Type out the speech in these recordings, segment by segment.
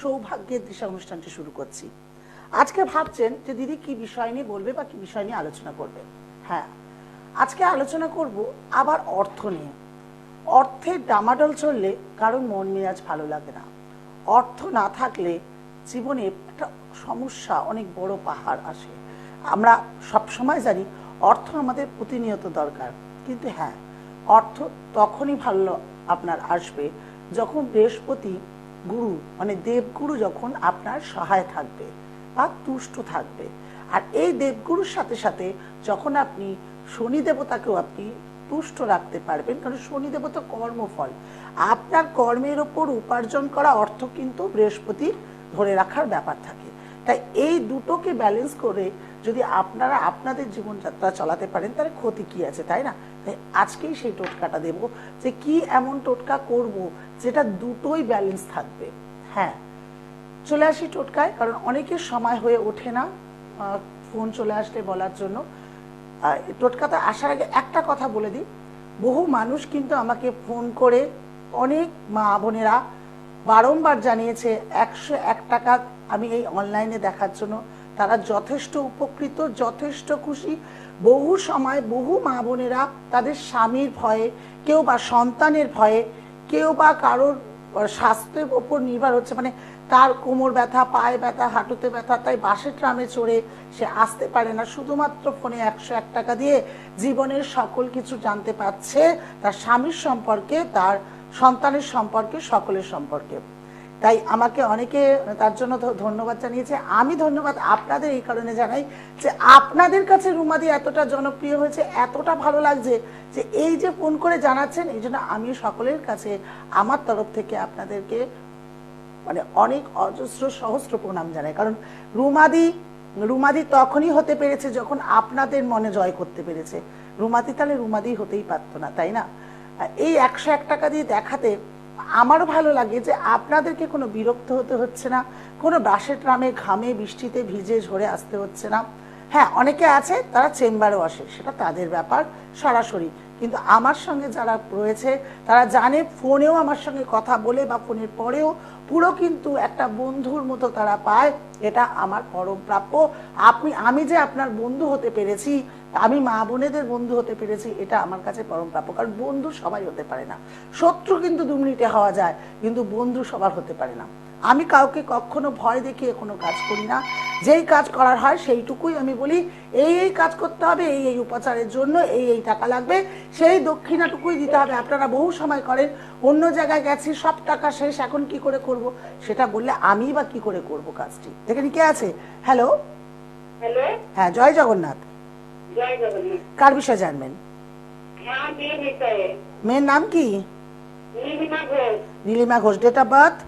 সৌভাগ্যের দিশা অনুষ্ঠানটি শুরু করছি। আজকে ভাবছেন যে দিদি কি বিষয় নিয়ে বলবে বা কি বিষয় নিয়ে আলোচনা করবে? হ্যাঁ আজকে আলোচনা করব আবার অর্থ নিয়ে। অর্থের ডামাডোল চললে কারোর মন মেজাজ ভালো লাগে না। অর্থ না থাকলে জীবনে একটা সমস্যা, অনেক বড় পাহাড় আসে। আমরা সব সময় জানি অর্থ আমাদের প্রতিনিয়ত দরকার। কিন্তু হ্যাঁ অর্থ তখনই ভালো আপনার আসবে যখন বৃহস্পতি গুরু মানে দেবগুরু যখন আপনার সহায় থাকবে বা তুষ্ট থাকবে। আর এই দেবগুরুর সাথে সাথে যখন আপনি শনি দেবতাকেও আপনি তুষ্ট রাখতে পারবেন, কারণ শনি দেবতা কর্মফল। আপনার কর্মের ওপর উপার্জন করা অর্থ কিন্তু বৃহস্পতির ধরে রাখার ব্যাপার থাকে। তাই এই দুটোকে ব্যালেন্স করে যদি আপনারা আপনাদের জীবনযাত্রা চালাতে পারেন, তাহলে ক্ষতি কি আছে, তাই না? তাই আজকেই সেই টোটকাটা দেব যে কি এমন টোটকা করব যেটা দুটোই ব্যালেন্স থাকবে। হ্যাঁ চলে আসি টোটকায়, কারণ অনেকের সময় হয়ে ওঠে না ফোন চলে আসলে বলার জন্য। টোটকাতে আসার আগে একটা কথা বলে দিই। বহু মানুষ কিন্তু আমাকে ফোন করে, অনেক মা বোনেরা বারংবার জানিয়েছে, একশো এক টাকা আমি এই অনলাইনে দেখার জন্য। তারা যথেষ্ট উপকৃত, যথেষ্ট খুশি। বহু সময় বহু মা বোনেরা তাদের স্বামীর ভয়ে, কেউ বা সন্তানের ভয়ে, কেউ বা কারোর স্বাস্থ্যের ওপর নির্ভর হচ্ছে। মানে তার কোমর ব্যথা, পায়ে ব্যথা, হাঁটুতে ব্যথা, তাই বাসে ট্রামে চড়ে সে আসতে পারে না। শুধুমাত্র ফোনে একশো এক টাকা দিয়ে জীবনের সকল কিছু জানতে পারছে। তার স্বামীর সম্পর্কে তার সন্তানের সম্পর্কে, সকলের সম্পর্কে। তাই আমাকে অনেকে তার জন্য ধন্যবাদ জানিয়েছে। আমি ধন্যবাদ আপনাদের এই কারণে জানাই যে আপনাদের কাছে রুমাদি এতটা জনপ্রিয় হয়েছে, এতটা ভালো লাগছে যে এই যে ফোন করে জানাচ্ছেন, এই জন্য আমি সকলের কাছে আমার তরফ থেকে আপনাদেরকে মানে অনেক অজস্র সহস্র প্রণাম জানাই। কারণ রুমাদি রুমাদি তখনই হতে পেরেছে যখন আপনাদের মনে জয় করতে পেরেছে। রুমাদি তাহলে রুমাদি হতেই পারতো না, তাই না? এই একশো এক টাকা দিয়ে দেখাতে আমারও ভালো লাগে যে আপনাদেরকে কোনো বিরক্ত হতে হচ্ছে না, কোনো বাসে ট্রামে, ঘামে, বৃষ্টিতে ভিজে ঝরে আসতে হচ্ছে না। হ্যাঁ অনেকে আছে, তারা চেম্বারও আসে, সেটা তাদের ব্যাপার, সরাসরি। কিন্তু আমার সঙ্গে যারা রয়েছে, তারা জানে ফোনেও আমার সঙ্গে কথা বলে বা ফোনের পরেও পুরো কিন্তু একটা বন্ধুর মতো তারা পায়। এটা আমার পরম প্রাপ্য। আপনি, আমি যে আপনার বন্ধু হতে পেরেছি, আমি মা বোনেদের বন্ধু হতে পেরেছি, এটা আমার কাছে পরম প্রাপ্য। কারণ বন্ধু সবাই হতে পারে না। শত্রু কিন্তু দু মিনিটে হওয়া যায়, কিন্তু বন্ধু সবার হতে পারে না। আমি কাউকে কখনো ভয় দেখিয়ে কোনো কাজ করি না। যেই কাজ করার হয় সেইটুকুই আমি বলি এই এই কাজ করতে হবে এই এই উপাচারের জন্য এই এই টাকা লাগবে সেই দক্ষিণাটুকুই দিতে হবে। আপনারা বহু সময় করেন অন্য জায়গায় গেছি সব টাকা শেষ এখন কি করে করব? সেটা বললে আমি বা কি করে করব কাজটি? দেখেন কে আছে? হ্যালো? হ্যালো? হ্যাঁ জয় জগন্নাথ। জয় জগন্নাথ। কার বিষয়ে জানবেন? হ্যাঁ মেয়ের নাম কি? Nilima Ghosh. Nilima Ghosh date of birth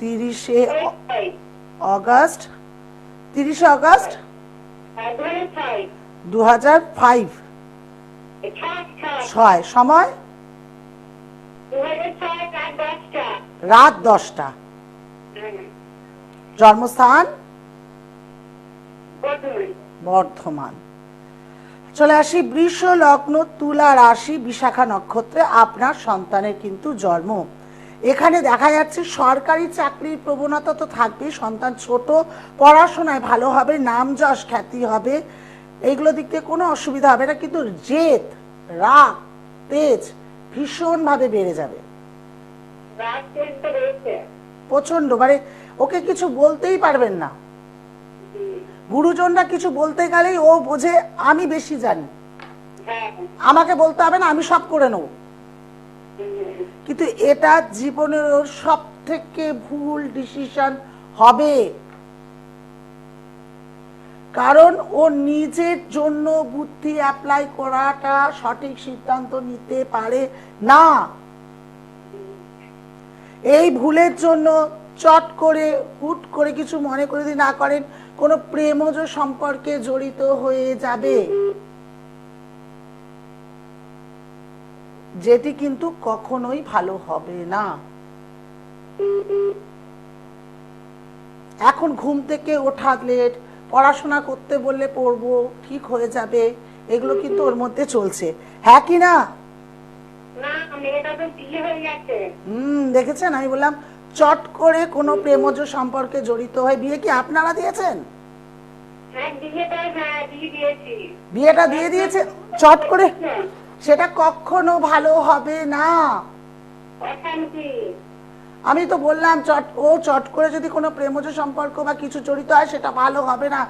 তিরিশে অগাস্ট তিরিশে অগাস্ট দু হাজার ফাইভ ছয়, সময়? রাত দশটা। জন্মস্থান? বর্ধমান। চলে আসি বৃষ লগ্ন তুলা রাশি বিশাখা নক্ষত্রে। আপনার সন্তানের কিন্তু জন্ম এখানে দেখা যাচ্ছে সরকারি চাকরির প্রবণতা তো থাকবে সন্তান ছোট পড়াশোনায় ভালো হবে নাম যশ খ্যাতি হবে এইগুলো দিক থেকে কোনো অসুবিধা হবে না কিন্তু জেদ রাগ তেজ ভীষণভাবে বেড়ে যাবে। প্রচণ্ড মানে ওকে কিছু বলতেই পারবেন না। গুরুজনরা কিছু বলতে গেলেই ও বোঝে আমি বেশি জানি। হ্যাঁ। আমাকে বলতে হবে না আমি সব করে নেব। কিন্তু এটা জীবনের ওর সব থেকে ভুল ডিসিশন হবে। কারণ ও নিজের জন্য বুদ্ধি অ্যাপ্লাই করাটা সঠিক সিদ্ধান্ত নিতে পারে না। এই ভুলের জন্য চট করে, হুট করে কিছু মনে করে যদি না করেন, কোনো প্রেমজ সম্পর্কে জড়িত হয়ে যাবে। যেটি কিন্তু কখনোই ভালো হবে না। এখন ঘুম থেকে ওঠা লেট পড়াশোনা করতে বললে পড়ব ঠিক হয়ে যাবে এগুলো কিন্তু ওর মধ্যে চলছে। হ্যাঁ কি না? হুম দেখেছেন? আমি বললাম চট করে কোনো প্রেমজ সম্পর্কে জড়িত হয়। বিয়ে কি আপনারা দিয়েছেন? হ্যাঁ বিয়েটা হ্যাঁ বিয়েটা দিয়ে দিয়েছে? চট করে হ্যাঁ, সেটা কখনো ভালো হবে না। আমি তো বললাম চট ও চট করে যদি কোনো প্রেমজ সম্পর্ক বা কিছু জড়িত হয় সেটা ভালো হবে না।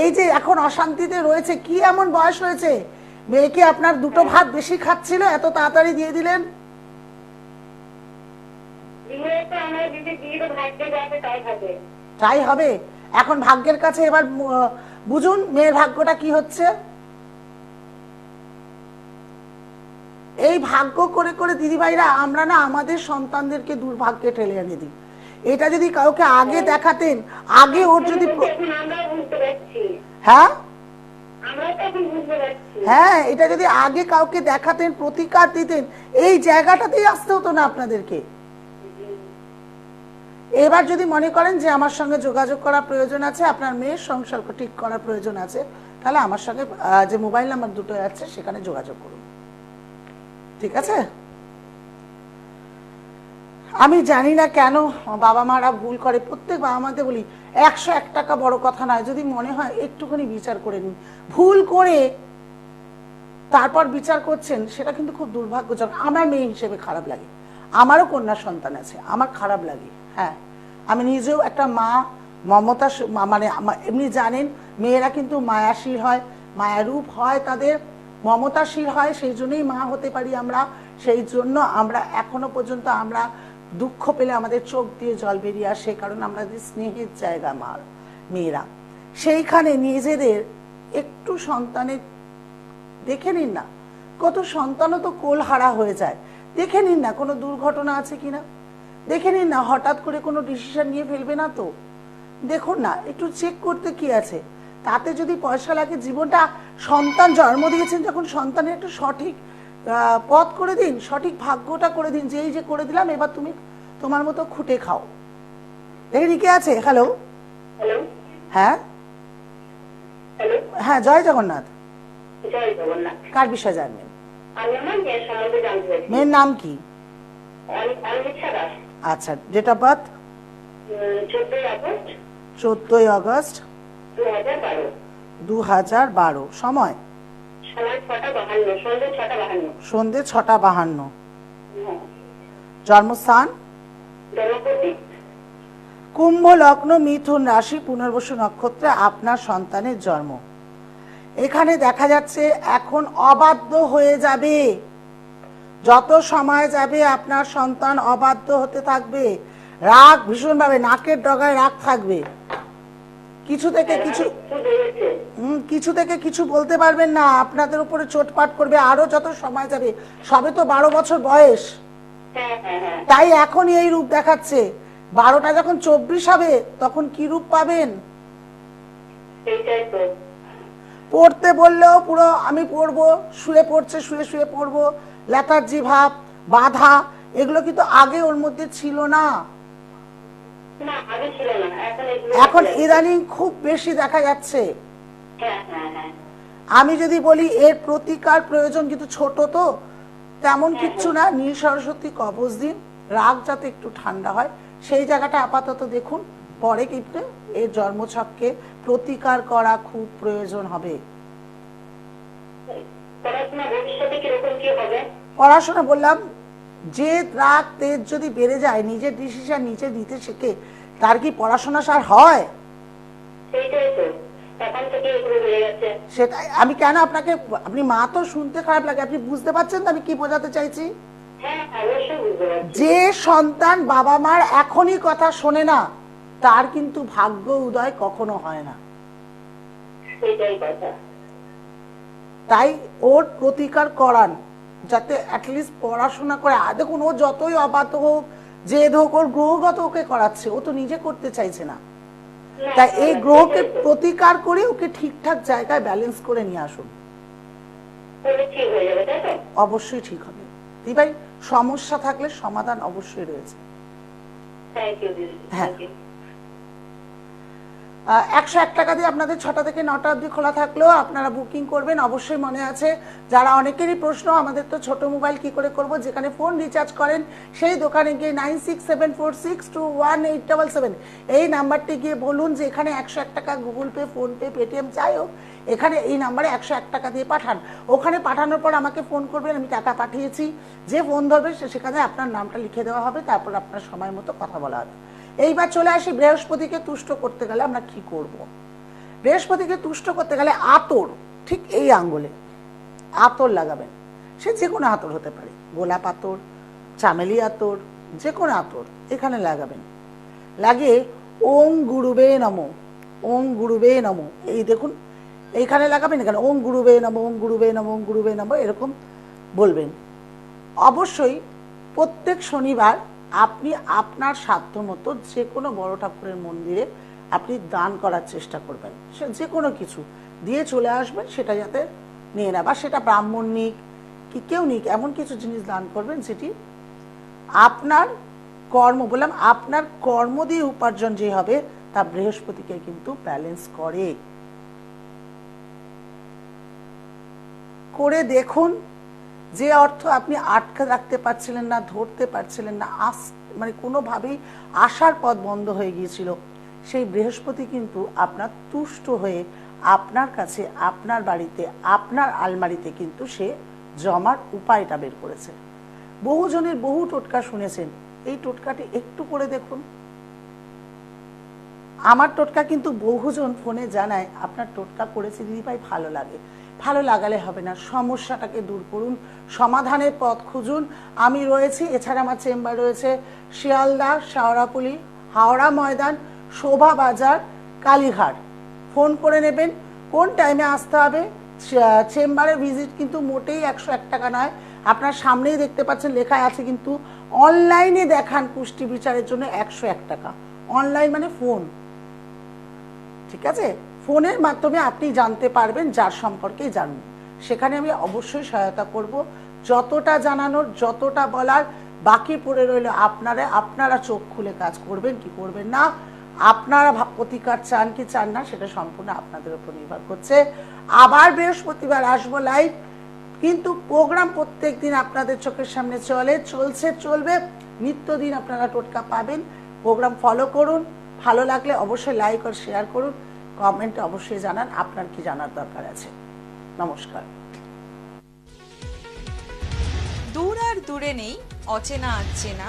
এই যে এখন অশান্তিতে রয়েছে কি এমন বয়স হয়েছে? মেয়েকে আপনার দুটো ভাত বেশি খাচ্ছিল এত তাড়াতাড়ি দিয়ে দিলেন? তাই হবে? এখন ভাগ্যের কাছে এবার বুঝুন মেয়ের ভাগ্যটা কি হচ্ছে? এই ভাগ্য করে করে দিদিভাইরা আমরা না আমাদের সন্তানদেরকে দুর্ভাগ্যে ঠেলে এনে দিই। এটা যদি কাউকে আগে দেখাতেন আগে ওর যদি হ্যাঁ? হ্যাঁ এটা যদি আগে কাউকে দেখাতেন প্রতিকার দিতেন এই জায়গাটাতেই আসতে হতো না আপনাদেরকে। এবার যদি মনে করেন যে আমার সঙ্গে যোগাযোগ করা প্রয়োজন আছে আপনার মেয়ের সংসার ঠিক করার প্রয়োজন আছে তাহলে আমার সঙ্গে যে মোবাইল নাম্বার দুটো আছে সেখানে যোগাযোগ করুন। ঠিক আছে? আমি জানি না কেন বাবা মারা ভুল করে, প্রত্যেক বাবা মাকে বলি, একশো এক টাকা বড় কথা নয়, যদি মনে হয় একটুখানি বিচার করে নিন। ভুল করে তারপর বিচার করছেন, সেটা কিন্তু খুব দুর্ভাগ্যজনক। আমার মেয়ে হিসেবে খারাপ লাগে। আমারও কন্যা সন্তান আছে, আমার খারাপ লাগে হ্যাঁ। আমি নিজেও একটা মা, মমতা মানে এমনি জানেন, মেয়েরা কিন্তু মায়াশীল হয়, মায়ারূপ হয় তাদের। মমতাশীল হয়, সেই জন্যই মা হতে পারি আমরা। সেই জন্য আমরা এখনও পর্যন্ত আমরা দুঃখ পেলে আমাদের চোখ দিয়ে জল বেরিয়ে আসে, কারণ আমাদের স্নেহের জায়গা মার, মেয়েরা। সেইখানে নিজেদের একটু সন্তানের দেখে নিন না, কত সন্তানও তো কোল হারা হয়ে যায়। দেখে নিন না কোনো দুর্ঘটনা আছে কিনা। দেখে নিন না হঠাৎ করে কোনো ডিসিশন নিয়ে ফেলবে না তো। দেখুন না, একটু চেক করতে কি আছে। তাতে যদি পয়সা লাগে জীবনটা সন্তান জন্ম দিয়েছেন যখন সন্তানের একটু সঠিক পথ করে দিন সঠিক ভাগ্যটা করে দিন যে এই যে করে দিলাম এবার তুমি তোমার মতো খুঁটে খাও। দেখে কে আছে? হ্যালো হ্যালো হ্যাঁ? হ্যাঁ জয় জগন্নাথ। কার বিষয়ে জানবেন? মেয়ের নাম কি? আচ্ছা ডেট অফ বার্থ চোদ্দই আগস্ট। দু হাজার বারো। সময়? সন্ধে ছটা বাহান্ন। হ্যাঁ। জন্মস্থান? কুম্ভ লগ্ন মিথুন রাশি পুনর্বসু নক্ষত্রে আপনার সন্তানের জন্ম। এখানে দেখা যাচ্ছে এখন অবাধ্য হয়ে যাবে। যত সময় যাবে আপনার সন্তান অবাধ্য হতে থাকবে। রাগ ভীষণভাবে নাকের ডগায় রাগ থাকবে। কিছু থেকে কিছু হুম, কিছু থেকে কিছু বলতে পারবেন না। আপনাদের উপরে চোটপাট করবে। আরও যত সময় যাবে সবে তো বারো বছর বয়স। তাই এখনই এই রূপ দেখাচ্ছে। বারোটা যখন চব্বিশ হবে তখন কি রূপ পাবেন? পড়তে বললেও পুরো আমি পড়ব শুয়ে পড়ছে শুয়ে শুয়ে পড়ব। লেথার্জি ভাব বাধা এগুলো কিন্তু আগে ওর মধ্যে ছিল না। এখন ইদানিং খুব বেশি দেখা যাচ্ছে। হ্যাঁ হ্যাঁ হ্যাঁ। আমি যদি বলি এর প্রতিকার প্রয়োজন কিন্তু ছোট তো তেমন কিচ্ছু না। নীল সরস্বতী কবচ দিন রাগ যাতে একটু ঠান্ডা হয়। সেই জায়গাটা আপাতত দেখুন পরে কিন্তু এর জন্মছককে প্রতিকার করা খুব প্রয়োজন হবে। পড়াশোনা হবে? বললাম যে রাগ তেজ যদি বেড়ে যায় নিজের ডিসিশন নিজে নিতে শেখে তার কি পড়াশোনা সার হয়? সেটাই। আমি কেন আপনাকে আপনি মা তো শুনতে খারাপ লাগে। আপনি বুঝতে পারছেন তো আমি কি বোঝাতে চাইছি? হ্যাঁ যে সন্তান বাবা মার এখনই কথা শোনে না তার কিন্তু ভাগ্য উদয় কখনো হয় না। তাই ওর প্রতিকার করান। যাতে অ্যাটলিস্ট পড়াশোনা করে আর দেখুন ও যতই অবাধ হোক জেদ হোক ওর গ্রহগত ওকে করাচ্ছে ও তো নিজে করতে চাইছে না। তাই এই গ্রহকে প্রতিকার করে ওকে ঠিকঠাক জায়গায় ব্যালেন্স করে নিয়ে আসুন। অবশ্যই ঠিক হবে। দিভাই সমস্যা থাকলে সমাধান অবশ্যই রয়েছে। হ্যাঁ। একশো এক টাকা দিয়ে আপনাদের ছটা থেকে নটা অবধি খোলা থাকলেও আপনারা বুকিং করবেন। অবশ্যই মনে আছে, যারা অনেকেরই প্রশ্ন, আমাদের তো ছোট মোবাইল কি করে করব, যেখানে ফোন রিচার্জ করেন, সেই দোকানে গিয়ে nine six seven four six two one eight double seven এই নাম্বারটি গিয়ে বলুন যে এখানে একশো এক টাকা গুগল পে ফোনপে পেটিএম, যাই হোক, এখানে এই নাম্বারে একশো এক টাকা দিয়ে পাঠান। ওখানে পাঠানোর পর আমাকে ফোন করবেন, আমি টাকা পাঠিয়েছি। যে ফোন ধরবে, সে সেখানে আপনার নামটা লিখে দেওয়া হবে, তারপর আপনার সময় মতো কথা বলা হবে। এইবার চলে আসি বৃহস্পতিকে তুষ্ট করতে গেলে আমরা কি করব। বৃহস্পতিকে তুষ্ট করতে গেলে আতর, ঠিক এই আঙ্গুলে আতর লাগাবেন। সে যে কোনো আতর হতে পারে, গোলাপ আতর, চামেলি আতর, যে কোনো আতর এখানে লাগাবেন। লাগিয়ে ওং গুরুবে নম, ওং গুরুবে নম, এই দেখুন, এইখানে লাগাবেন, এখানে ওং গুরুবে নম, ওং গুরুবে নম, ওং গুরুবে নম, এরকম বলবেন। অবশ্যই প্রত্যেক শনিবার আপনি আপনার সাধ্য মতো যে কোনো বড় ঠাকুরের মন্দিরে আপনি দান করার চেষ্টা করবেন। সে যে কোনো কিছু দিয়ে চলে আসবেন, সেটা যাতে নিয়ে না বা সেটা ব্রাহ্মণ নিক কি কেউ নিক, এমন কিছু জিনিস দান করবেন যেটি আপনার কর্ম, বললাম আপনার কর্ম দিয়ে উপার্জন যে হবে, তা বৃহস্পতিকে কিন্তু ব্যালেন্স করে। করে দেখুন যে অর্থ আপনি আটকে রাখতে পারছিলেন না, ধরতে পারছিলেন না, আস মানে কোনোভাবেই আসার পথ বন্ধ হয়ে গিয়েছিল। সেই বৃহস্পতি কিন্তু আপনার তুষ্ট হয়ে আপনার কাছে, আপনার বাড়িতে, আপনার আলমারিতে কিন্তু সে জমার উপায়টা বের করেছে। বহুজনের বহু টোটকা শুনেছেন। এই টোটকাটি একটু করে দেখুন। আমার টোটকা কিন্তু বহুজন ফোনে জানায়, আপনার টোটকা করেছি, দিদিভাই, ভালো লাগে। ভালো লাগালে হবে না। সমস্যাটাকে দূর করুন, সমাধানের পথ খুঁজুন। আমি রয়েছি, এছাড়া আমার চেম্বার রয়েছে শিয়ালদা শাওড়াপুলি হাওড়া ময়দান, শোভা বাজার, কালীঘাট। ফোন করে নেবেন, কোন টাইমে আসতে হবে? চে- চেম্বারের ভিজিট কিন্তু মোটেই একশো এক টাকা নয়। আপনার সামনেই দেখতে পাচ্ছেন লেখা আছে কিন্তু অনলাইনে দেখান পুষ্টি বিচারের জন্য একশো এক টাকা। অনলাইন মানে ফোন ঠিক আছে? ফোনের মাধ্যমে আপনি জানতে পারবেন যার সম্পর্কেই জানুন। সেখানে আমি অবশ্যই সহায়তা করব। যতটা জানানোর, যতটা বলার বাকি পড়ে রইল আপনারা আপনারা চোখ খুলে কাজ করবেন, কি করবেন না। আপনারা প্রতিকার চান কি চান না, সেটা সম্পূর্ণ আপনাদের উপর নির্ভর করছে। আবার বৃহস্পতিবার আসব লাইভ কিন্তু প্রোগ্রাম প্রত্যেক দিন আপনাদের চোখের সামনে চলে, চলছে, চলবে। নিত্যদিন আপনারা টোটকা পাবেন। প্রোগ্রাম ফলো করুন। ভালো লাগলে অবশ্যই লাইক আর শেয়ার করুন। কমেন্টে অবশ্যই জানান, আপনার কি জানার দরকার আছে? নমস্কার। দূর আর দূরে নেই, অচেনা আচেনা